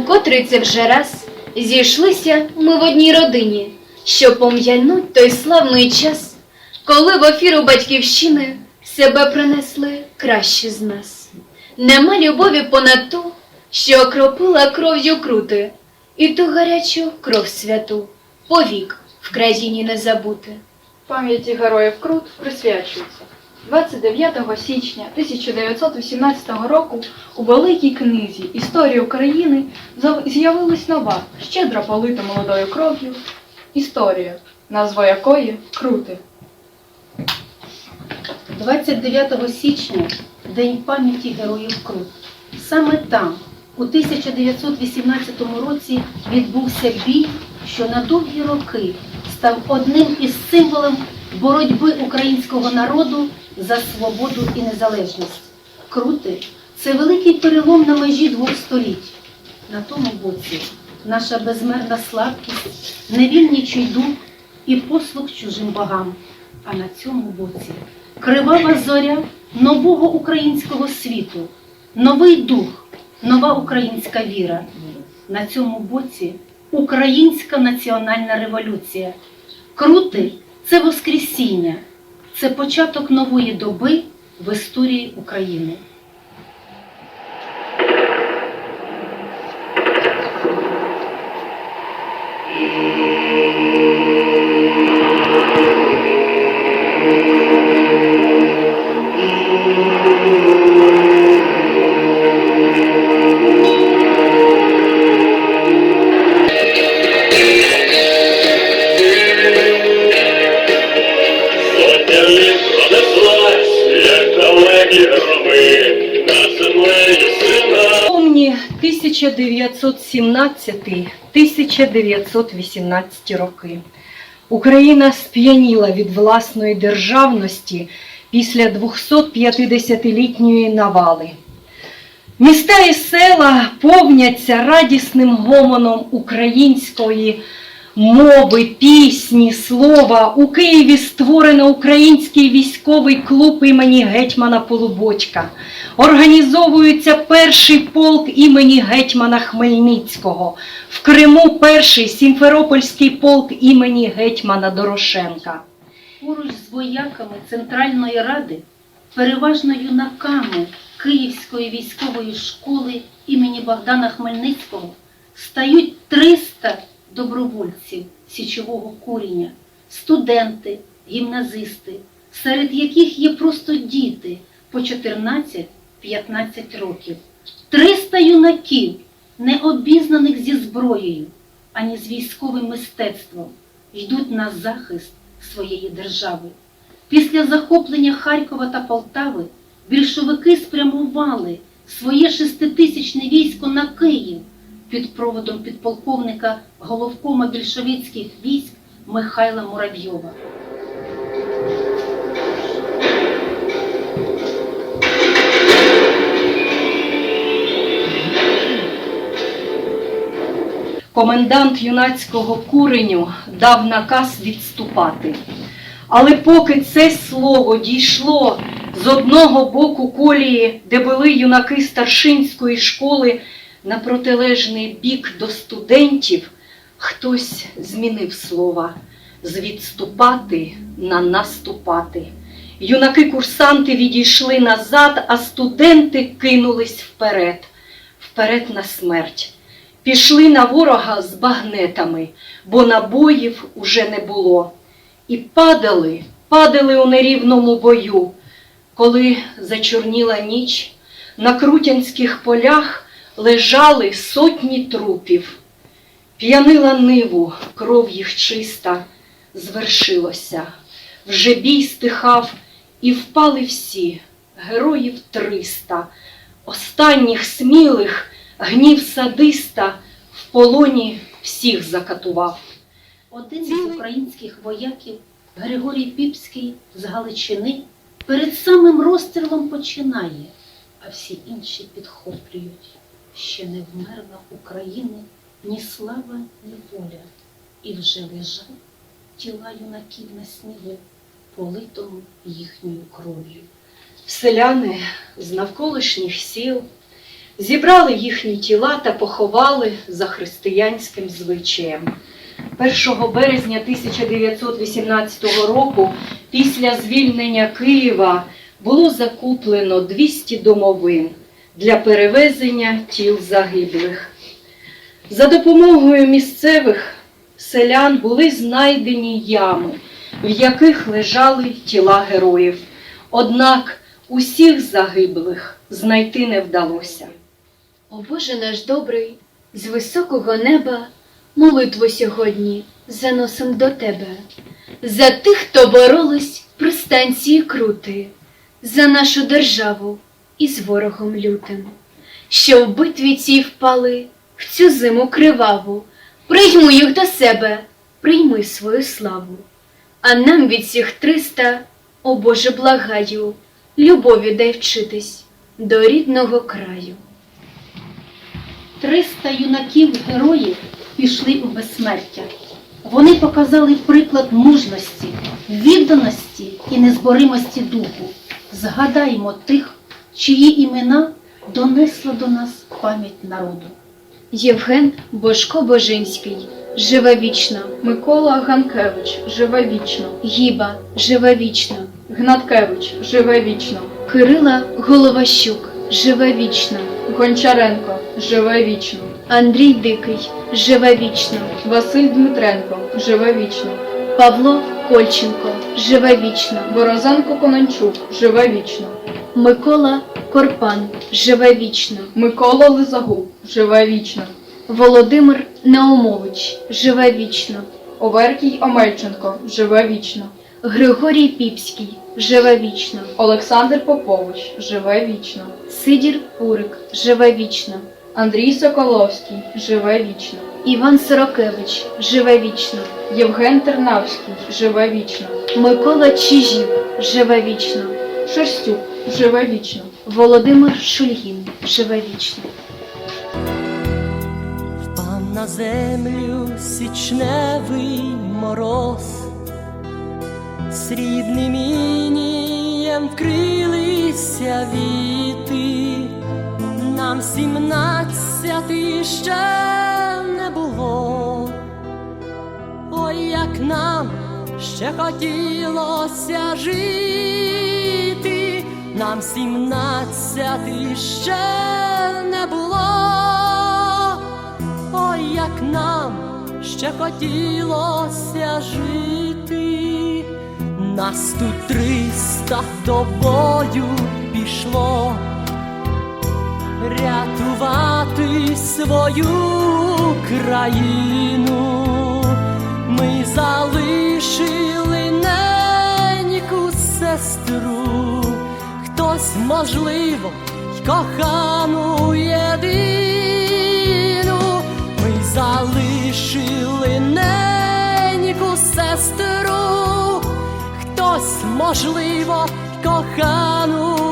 котрий це вже раз зійшлися ми в одній родині, щоб пом'януть той славний час, коли в ефіру батьківщини себе принесли кращі з нас. Нема любові понад ту, що окропила кров'ю крути, і ту гарячу кров святу повік в країні не забути. Пам'яті героїв Крут присвячується. 29 січня 1918 року у Великій книзі Історії України з'явилась нова, щедро полита молодою кров'ю історія, назва якої Крути. 29 січня День пам'яті героїв Крут. Саме там, у 1918 році, відбувся бій, що на довгі роки став одним із символів боротьби українського народу за свободу і незалежність. Крути це великий перелом на межі двох століть. На тому боці наша безмерна слабкість, невільничий дух і послуг чужим богам. А на цьому боці кривава зоря нового українського світу, новий дух, нова українська віра. На цьому боці українська національна революція. Крути це Воскресіння, це початок нової доби в історії України. Громи, над сина. Помні 1917-1918 роки. Україна сп'яніла від власної державності після 250-літньої навали. Міста і села повняться радісним гомоном української мови, пісні, слова. У Києві створено український військовий клуб імені гетьмана Полубочка. Організовується перший полк імені гетьмана Хмельницького. В Криму перший Сімферопольський полк імені гетьмана Дорошенка. Поруч з вояками Центральної Ради, переважно юнаками Київської військової школи імені Богдана Хмельницького, стають 300 добровольців січового куріння, студенти, гімназисти, серед яких є просто діти по 14-15 років. 300 юнаків, не обізнаних зі зброєю, ані з військовим мистецтвом, йдуть на захист своєї держави. Після захоплення Харкова та Полтави більшовики спрямували своє шеститисячне військо на Київ під проводом підполковника головкома більшовицьких військ Михайла Муравйова. комендант юнацького куреню дав наказ відступати. Але поки це слово дійшло з одного боку колії, де були юнаки старшинської школи, на протилежний бік до студентів, хтось змінив слова з відступати на наступати. Юнаки-курсанти відійшли назад, а студенти кинулись вперед, вперед на смерть. Пішли на ворога з багнетами, бо набоїв уже не було. І падали, падали у нерівному бою. Коли зачорніла ніч, на крутянських полях лежали сотні трупів. П'янила ниву, кров їх чиста, звершилося. Вже бій стихав, і впали всі, героїв триста, останніх смілих гнів садиста в полоні всіх закатував. Один з українських вояків, Григорій Піпський з Галичини, перед самим розстрілом починає, а всі інші підхоплюють. Ще не вмерла України ні слава, ні воля, і вже лежать тіла юнаків на снігу, политому їхньою кров'ю. Селяни з навколишніх сіл зібрали їхні тіла та поховали за християнським звичаєм. 1 березня 1918 року, після звільнення Києва, було закуплено 200 домовин для перевезення тіл загиблих. За допомогою місцевих селян були знайдені ями, в яких лежали тіла героїв. Однак усіх загиблих знайти не вдалося. О Боже наш добрий, з високого неба молитву сьогодні заносим до Тебе. За тих, хто боролись при станції крути, за нашу державу із ворогом лютим, що в битві цій впали в цю зиму криваву. Прийми їх до себе, прийми свою славу. А нам від цих триста, о Боже, благаю, любові дай вчитись до рідного краю. 300 юнаків-героїв пішли у безсмертя. Вони показали приклад мужності, відданості і незборимості духу. Згадаймо тих, чиї імена донесла до нас пам'ять народу. Євген Божко Божинський, живе вічно, Микола Ганкевич живе вічно. Гіба, живе вічно, Гнаткевич живе вічно. Кирила Головащук, живе вічно, Гончаренко живе вічно. Андрій Дикий, живе вічно, Василь Дмитренко живе вічно. Павло Кольченко, живе вічно, Борозенко Конончук живе вічно. Микола Корпан, живе вічно, Микола Лизагуб живе вічно. Володимир Наумович, живе вічно, Оверкій Омельченко живе вічно. Григорій Піпський, живе вічно, Олександр Попович живе вічно. Сидір Пурик, живе вічно, Андрій Соколовський живе вічно. Іван Сорокевич, живе вічно, Євген Тернавський живе вічно. Микола Чижів, живе вічно, Шерстюк живе вічно. Володимир Шульгін, живе вічно. Впав на землю січневий мороз, срібним інієм вкрилися віти, нам сімнадцяти ще не було, ой, як нам ще хотілося жити, нам сімнадцяти ще не було. Ой, як нам ще хотілося жити, нас тут триста до бою пішло, рятувати свою країну, ми залишили неньку сестру, хтось, можливо, й кохану єдину, ми залишили неньку сестру, хтось, можливо, кохану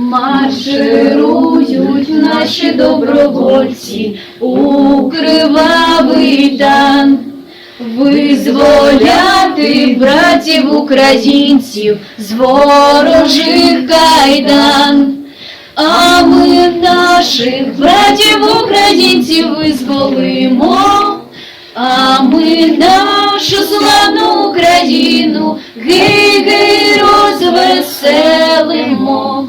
Марширують наші добровольці у кривавий дан, визволяти братів українців з ворожих кайдан. А ми наших братів українців визволимо, а ми нашу славну Україну гей-гей розвеселимо.